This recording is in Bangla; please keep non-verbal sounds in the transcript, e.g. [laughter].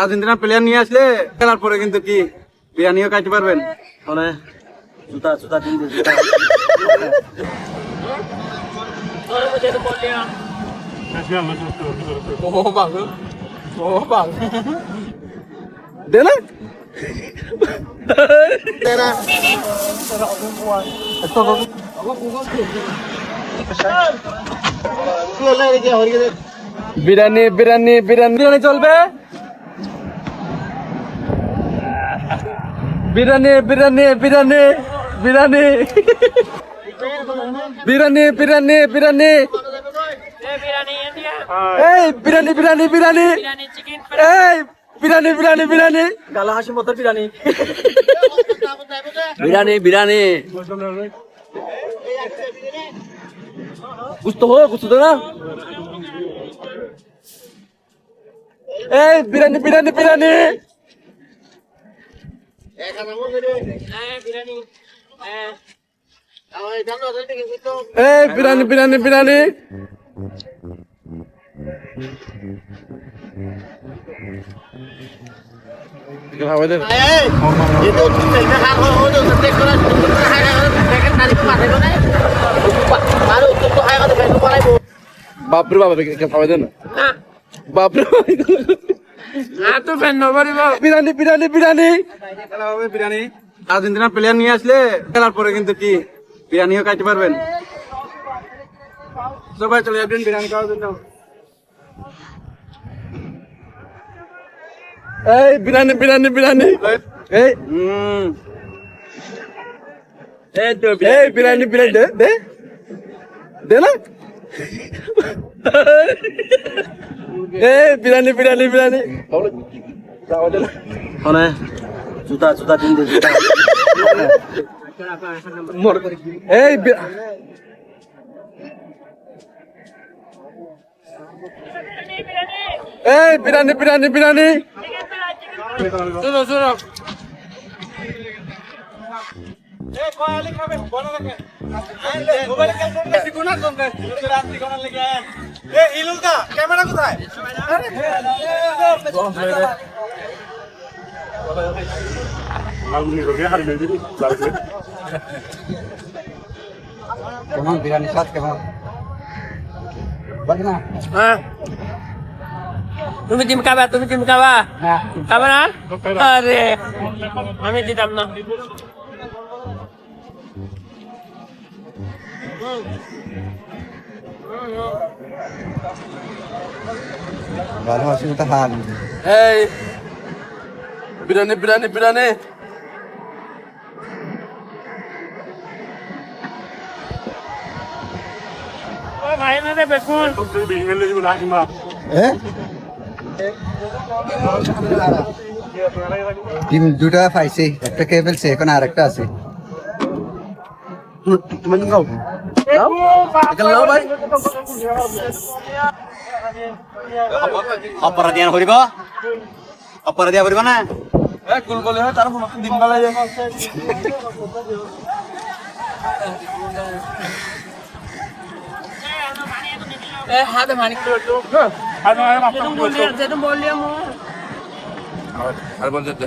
আর্জেন্টিনা প্লেয়ার নিয়ে আসলে খেলার পরে কিন্তু কি বিরিয়ানিও খাইতে পারবেন? মানে জুতা জুতা দিন দে, জুতা দে না। বিরিয়ানি বিরিয়ানি বিরিয়ানি বিরিয়ানি চলবে বিরিয়ানি বিরিয়ানি বিরিয়ানি বিরিয়ানি বিরিয়ানি বিরিয়ানি বিরিয়ানি এই বিরিয়ানি বিরিয়ানি বিরিয়ানি এই বিরিয়ানি বিরিয়ানি বিরিয়ানি গালা হাসি মতো বিরিয়ানি বিরিয়ানি বিরিয়ানি कुछ तो हो कुछ तो ना এই বিরিয়ানি বিরিয়ানি বিরিয়ানি এই বিরিয়ানি বিরিয়ানি বিরিয়ানি খাওয়াই দেন বাপরে বাবা খাওয়াই দেন বাপরে বিরিয়ানি বিরিয়ানি বিরিয়ানি খেলা হবে বিরিয়ানি আর্জেন্টিনার প্লেয়ার নিয়ে আসলে খেলার পরে কিন্তু কি বিরিয়ানিও খাইতে পারবেন সবাই চলে যাবেন বিরিয়ানি খাওয়ার জন্য এই বিরিয়ানি বিরিয়ানি বিরিয়ানি এই হুম এই বিরিয়ানি বিরিয়ানি দে দে দে না [laughs] এই বিরিয়ানি বিরিয়ানি বিরিয়ানি মানে জুতা জুতা দিন দে জুতা। মোর এই বি- এই বিরিয়ানি বিরিয়ানি বিরিয়ানি কেমন বিরিয়ানি স্বাদ কেমন না হ্যাঁ তুমি খাবা তুমি টিম খাবা? হ্যাঁ। না? আরে আমি দিতাম না। ভালো আছি তো হাল এই বিরিয়ানি বিরিয়ানি বিরিয়ানি ও ভাই না রে বেকুন টিম দুটা পাইছে একটা কে ফেলছে এখন আর একটা আছে তুমি খাও এখানে লাও ভাই? অপরাধিয়ান করিব অপরাধিয়া করিব না? এ কুল বলে হয় তার দিন বেলা যায় এ হাতে মানিক আর বলতে